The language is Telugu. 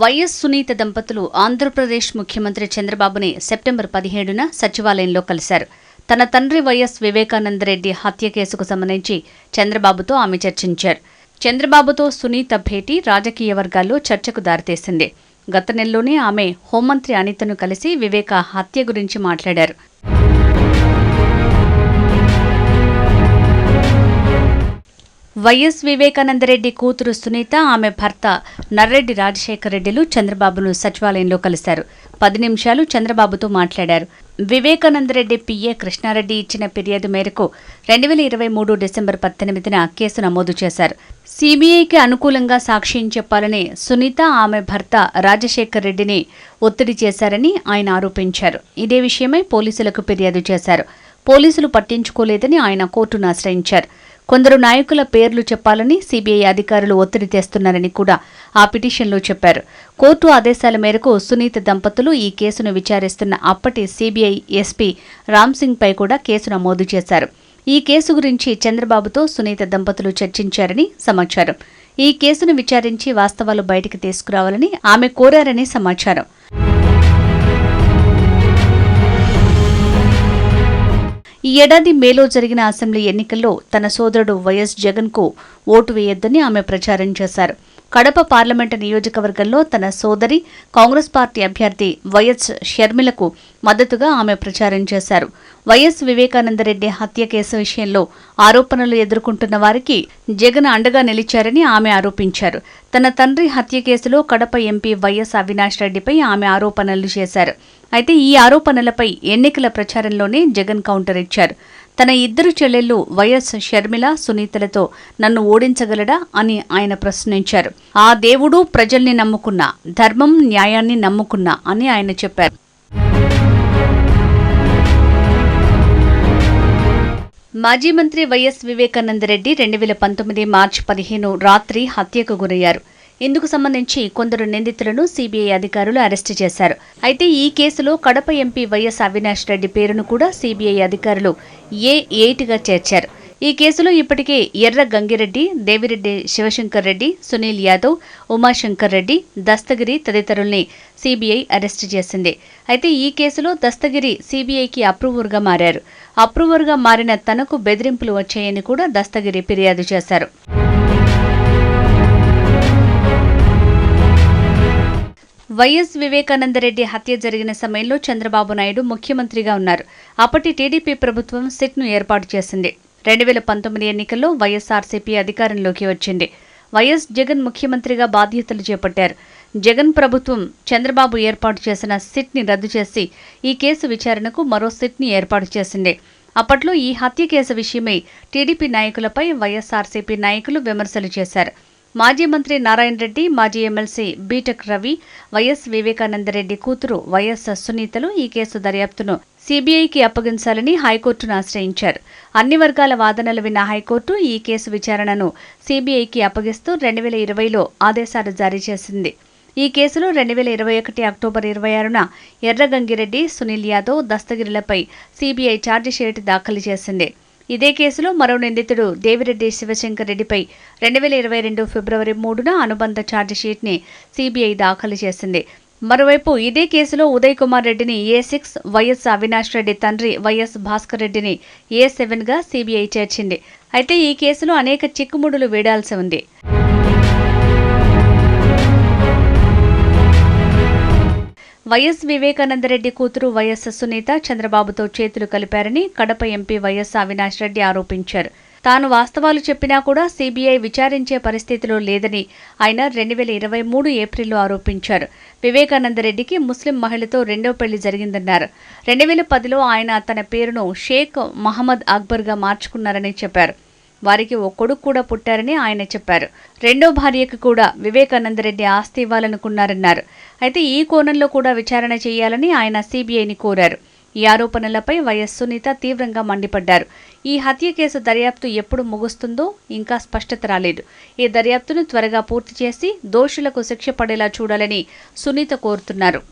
వైఎస్ సునీత దంపతులు ఆంధ్రప్రదేశ్ ముఖ్యమంత్రి చంద్రబాబుని సెప్టెంబర్ పదిహేడున సచివాలయంలో కలిశారు. తన తండ్రి వైఎస్ వివేకానందరెడ్డి హత్య కేసుకు సంబంధించి చంద్రబాబుతో ఆమె చర్చించారు. చంద్రబాబుతో సునీత భేటీ రాజకీయ వర్గాల్లో చర్చకు దారితీసింది. గత నెలలోనే ఆమె హోంమంత్రి అనితను కలిసి వివేక హత్య గురించి మాట్లాడారు. వైఎస్ వివేకానందరెడ్డి కూతురు సునీత ఆమె భర్త నర్రెడ్డి రాజశేఖర రెడ్డిలు చంద్రబాబును సచివాలయంలో కలిశారు. పది నిమిషాలు చంద్రబాబుతో మాట్లాడారు. వివేకానందరెడ్డి పిఏ కృష్ణారెడ్డి ఇచ్చిన ఫిర్యాదు మేరకు రెండు వేల ఇరవై మూడు డిసెంబర్ పద్దెనిమిదిన కేసు నమోదు చేశారు. సీబీఐకి అనుకూలంగా సాక్ష్యం చెప్పాలని సునీత ఆమె భర్త రాజశేఖర్ రెడ్డిని ఒత్తిడి చేశారని ఆయన ఆరోపించారు. ఇదే విషయమై పోలీసులకు ఫిర్యాదు చేశారు. పోలీసులు పట్టించుకోలేదని ఆయన కోర్టును ఆశ్రయించారు. కొందరు నాయకుల పేర్లు చెప్పాలని సీబీఐ అధికారులు ఒత్తిడి తెస్తున్నారని కూడా ఆ పిటిషన్లో చెప్పారు. కోర్టు ఆదేశాల మేరకు సునీత దంపతులు ఈ కేసును విచారిస్తున్న అప్పటి సీబీఐ ఎస్పీ రామ్సింగ్ పై కూడా కేసు నమోదు చేశారు. ఈ కేసు గురించి చంద్రబాబుతో సునీత దంపతులు చర్చించారని సమాచారం. ఈ కేసును విచారించి వాస్తవాలు బయటికి తీసుకురావాలని ఆమె కోరారని సమాచారం. ఈ ఏడాది మేలో జరిగిన అసెంబ్లీ ఎన్నికల్లో తన సోదరుడు వైఎస్ జగన్కు ఓటు వేయొద్దని ఆమె ప్రచారం చేశారు. కడప పార్లమెంటు నియోజకవర్గంలో తన సోదరి కాంగ్రెస్ పార్టీ అభ్యర్థి వైఎస్ షర్మిలకు మద్దతుగా ఆమె ప్రచారం చేశారు. వైఎస్ వివేకానందరెడ్డి హత్య కేసు విషయంలో ఆరోపణలు ఎదుర్కొంటున్న వారికి జగన్ అండగా నిలిచారని ఆమె ఆరోపించారు. తన తండ్రి హత్య కేసులో కడప ఎంపీ వైఎస్ అవినాష్ రెడ్డిపై ఆమె ఆరోపణలు చేశారు. అయితే ఈ ఆరోపణలపై ఎన్నికల ప్రచారంలోనే జగన్ కౌంటర్ ఇచ్చారు. తన ఇద్దరు చెల్లెళ్ళు వైఎస్ షర్మిల సునీతలతో నన్ను ఓడించగలడా అని ఆయన ప్రశ్నించారు. ఆ దేవుడు ప్రజల్ని నమ్ముకున్నా ధర్మం న్యాయాన్ని నమ్ముకున్నా అని ఆయన చెప్పారు. మాజీ మంత్రి వైఎస్ వివేకానందరెడ్డి రెండు వేల పంతొమ్మిది మార్చి పదిహేను రాత్రి హత్యకు గురయ్యారు. ఇందుకు సంబంధించి కొందరు నిందితులను సీబీఐ అధికారులు అరెస్టు చేశారు. అయితే ఈ కేసులో కడప ఎంపీ వైఎస్ అవినాష్ రెడ్డి పేరును కూడా సీబీఐ అధికారులు ఏ ఎయిట్గా చేర్చారు. ఈ కేసులో ఇప్పటికే ఎర్ర గంగిరెడ్డి దేవిరెడ్డి శివశంకర్ రెడ్డి సునీల్ యాదవ్ ఉమాశంకర్ రెడ్డి దస్తగిరి తదితరుల్ని సీబీఐ అరెస్టు చేసింది. అయితే ఈ కేసులో దస్తగిరి సీబీఐకి అప్రూవర్గా మారారు. అప్రూవర్గా మారిన తనకు బెదిరింపులు వచ్చాయని కూడా దస్తగిరి ఫిర్యాదు చేశారు. వైఎస్ వివేకానందరెడ్డి హత్య జరిగిన సమయంలో చంద్రబాబు నాయుడు ముఖ్యమంత్రిగా ఉన్నారు. అప్పటి టీడీపీ ప్రభుత్వం సిట్ను ఏర్పాటు చేసింది. రెండు వేల పంతొమ్మిది ఎన్నికల్లో వైఎస్ఆర్సీపీ అధికారంలోకి వచ్చింది. వైఎస్ జగన్ ముఖ్యమంత్రిగా బాధ్యతలు చేపట్టారు. జగన్ ప్రభుత్వం చంద్రబాబు ఏర్పాటు చేసిన సిట్ని రద్దు చేసి ఈ కేసు విచారణకు మరో సిట్ని ఏర్పాటు చేసింది. అప్పట్లో ఈ హత్య కేసు విషయమై టీడీపీ నాయకులపై వైఎస్ఆర్సీపీ నాయకులు విమర్శలు చేశారు. మాజీ మంత్రి నారాయణ రెడ్డి మాజీ MLC BTech Ravi YS Vivekananda Reddy కూతురు వైఎస్ సునీతలు ఈ కేసు దర్యాప్తును సీబీఐకి అప్పగించాలని హైకోర్టును ఆశ్రయించారు. అన్ని వర్గాల వాదనలు విన్న హైకోర్టు ఈ కేసు విచారణను సీబీఐకి అప్పగిస్తూ రెండు వేల ఇరవైలో ఆదేశాలు జారీ చేసింది. ఈ కేసులో రెండు వేల ఇరవై ఒకటి అక్టోబర్ ఇరవై ఆరున ఎర్రగంగిరెడ్డి సునీల్ యాదవ్ దస్తగిరిలపై సీబీఐ ఛార్జిషీట్ దాఖలు చేసింది. ఇదే కేసులో మరో నిందితుడు దేవిరెడ్డి శివశంకర్ రెడ్డిపై రెండు వేల ఇరవై రెండు ఫిబ్రవరి మూడున అనుబంధ ఛార్జిషీట్ని సీబీఐ దాఖలు చేసింది. మరోవైపు ఇదే కేసులో ఉదయ్ కుమార్ రెడ్డిని A six YS Avinash Reddy తండ్రి వైఎస్ భాస్కర్ రెడ్డిని ఏ సెవెన్గా సీబీఐ చేర్చింది. అయితే ఈ కేసులో అనేక చిక్కుముడులు వేడాల్సి ఉంది. వైఎస్ వివేకానందరెడ్డి కూతురు వైఎస్ సునీత చంద్రబాబుతో చేతులు కలిపారని కడప ఎంపీ వైఎస్ అవినాష్ రెడ్డి ఆరోపించారు. తాను వాస్తవాలు చెప్పినా కూడా సీబీఐ విచారించే పరిస్థితిలో లేదని ఆయన రెండు వేల ఇరవై మూడు ఏప్రిల్లో ఆరోపించారు. వివేకానందరెడ్డికి ముస్లిం మహిళతో రెండో పెళ్ళి జరిగిందన్నారు. రెండు వేల పదిలో ఆయన తన పేరును షేక్ మహమ్మద్ అక్బర్గా మార్చుకున్నారని చెప్పారు. వారికి ఓ కొడుకు కూడా పుట్టారని ఆయన చెప్పారు. రెండో భార్యకు కూడా వివేకానందరెడ్డి ఆస్తి ఇవ్వాలనుకున్నారన్నారు. అయితే ఈ కోణంలో కూడా విచారణ చేయాలని ఆయన సీబీఐని కోరారు. ఈ ఆరోపణలపై వైఎస్ సునీత తీవ్రంగా మండిపడ్డారు. ఈ హత్య కేసు దర్యాప్తు ఎప్పుడు ముగుస్తుందో ఇంకా స్పష్టత రాలేదు. ఈ దర్యాప్తును త్వరగా పూర్తి చేసి దోషులకు శిక్ష పడేలా చూడాలని సునీత కోరుతున్నారు.